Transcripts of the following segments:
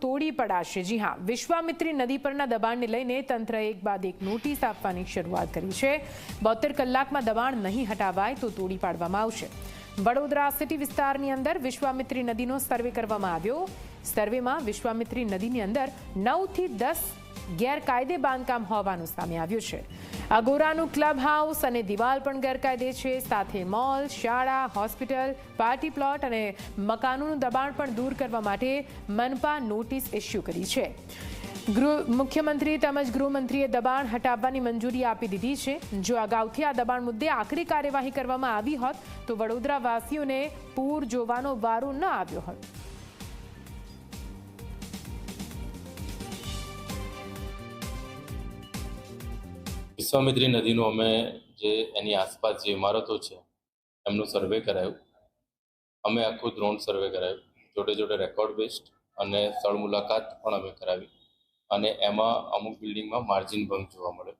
તોડી પડાશે. જી હા, વિશ્વામિત્રી નદી પરના દબાણને લઈને તંત્રએ એક બાદ એક નોટિસ આપવાની શરૂઆત કરી છે. બોતેર કલાકમાં દબાણ નહીં હટાવાય તો તોડી પાડવામાં આવશે. વડોદરા સિટી વિસ્તારની અંદર વિશ્વામિત્રી નદીનો સર્વે કરવામાં આવ્યો. સર્વેમાં વિશ્વામિત્રી નદીની અંદર નવથી દસ ગેરકાયદે બાંધકામ હોવાનું સામે આવ્યું છે. અગોરાનું ક્લબ હાઉસ અને દિવાલ પણ ગેરકાયદે છે. સાથે મોલ, શાળા, હોસ્પિટલ, પાર્ટી પ્લોટ અને મકાનોનું દબાણ પણ દૂર કરવા માટે મનપા નોટિસ ઇસ્યુ કરી છે. ગૃહ મુખ્યમંત્રી તેમજ ગૃહમંત્રીએ દબાણ હટાવવાની મંજૂરી આપી દીધી છે. જો અગાઉથી આ દબાણ મુદ્દે આખરી કાર્યવાહી કરવામાં આવી હોત, તો વડોદરાવાસીઓને પૂર જોવાનો વારો ન આવ્યો હોત. વિશ્વામિત્રી નદીનું અમે જે એની આસપાસ જે ઇમારતો છે, એમનું સર્વે કરાયું. અમે આખું દ્રોણ સર્વે કરાયું. જોડે જોડે રેકોર્ડ બેસ્ડ અને સ્થળ મુલાકાત પણ અમે કરાવી. અને એમાં અમુક બિલ્ડિંગમાં માર્જિન ભંગ જોવા મળે.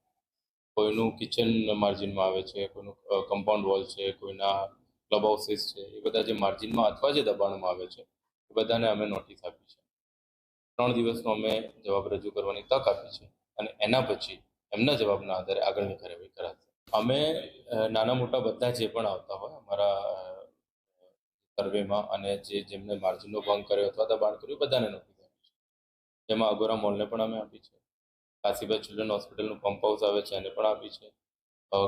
કોઈનું કિચન માર્જિનમાં આવે છે, કોઈનું કમ્પાઉન્ડ વોલ છે, કોઈના ક્લબ હાઉસીસ છે, એ બધા જે માર્જિનમાં અથવા જે દબાણમાં આવે છે, એ બધાને અમે નોટિસ આપી છે. ત્રણ દિવસનો અમે જવાબ રજૂ કરવાની તક આપી છે. અને એના પછી એમના જવાબના આધારે આગળની કાર્યવાહી કરાશે. અમે નાના મોટા બધા જે પણ આવતા હોય અમારા સર્વેમાં અને જે જેમને માર્જિનનો ભંગ કર્યો અથવા દબાણ કર્યું બધાને નોટિસ આપી છે. જેમાં અગોરા મોલને પણ અમે આપી છે. કાશીબાઈ ચિલ્ડ્રન હોસ્પિટલનું પંપ હાઉસ આવે છે એને પણ આપી છે.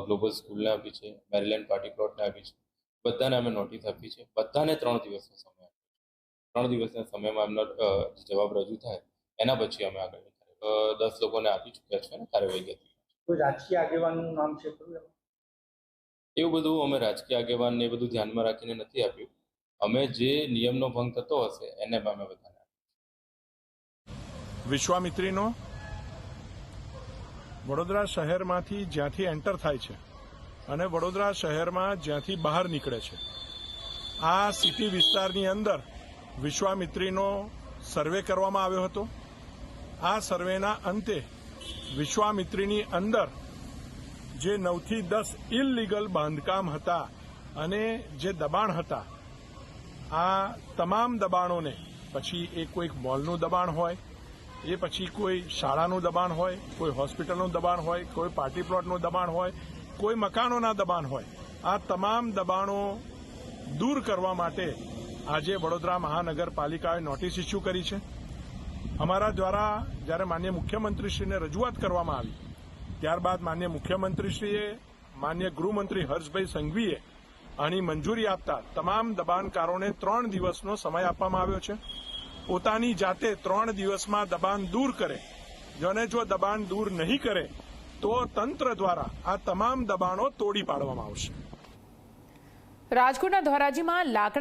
ગ્લોબલ સ્કૂલને આપી છે. મેરીલેન્ડ પાર્ટી પ્લોટને આપી છે. બધાને અમે નોટિસ આપી છે. બધાને ત્રણ દિવસનો સમય આપ્યો ત્રણ દિવસના સમયમાં એમનો જવાબ રજૂ થાય એના પછી અમે અ, દસ લોકોને આપી ચૂક્યા છે અને કાર્યવાહી ગતિ રાજકીય આગેવાનનું નામ છે એવું બધું અમે રાજકીય આગેવાનને એ બધું ધ્યાનમાં રાખીને નથી આપ્યું. અમે જે નિયમનો ભંગ થતો હશે એને અમે બધાને વિશ્વામિત્રીનો વડોદરા શહેરમાંથી જ્યાંથી એન્ટર થાય છે અને વડોદરા શહેરમાં જ્યાંથી બહાર નીકળે છે આ સિટી વિસ્તારની અંદર વિશ્વામિત્રીનો સર્વે કરવામાં આવ્યો હતો. આ સર્વેના અંતે વિશ્વામિત્રીની અંદર જે નવથી દસ ઇલલીગલ બાંધકામ હતા અને જે દબાણ હતા, આ તમામ દબાણોને, પછી એ કોઈક મોલનું દબાણ હોય, એ પછી કોઈ શાળાનું દબાણ હોય, કોઈ હોસ્પિટલનું દબાણ હોય, કોઈ પાર્ટી પ્લોટનું દબાણ હોય, કોઈ મકાનોના દબાણ હોય, આ તમામ દબાણો દૂર કરવા માટે આજે વડોદરા મહાનગરપાલિકાએ નોટિસ ઇસ્યુ કરી છે. અમારા દ્વારા જ્યારે માન્ય મુખ્યમંત્રીશ્રીને રજૂઆત કરવામાં આવી, ત્યારબાદ માન્ય મુખ્યમંત્રીશ્રીએ, માન્ય ગૃહમંત્રી હર્ષભાઈ સંઘવીએ આની મંજૂરી આપતા તમામ દબાણકારોને ત્રણ દિવસનો સમય આપવામાં આવ્યો છે. પોતાની જાતે ત્રણ દિવસમાં દબાણ દૂર કરે. અને જો દબાણ દૂર નહીં કરે, તો તંત્ર દ્વારા આ તમામ દબાણો તોડી પાડવામાં આવશે. રાજકોટના ધોરાજીમાં લાકડા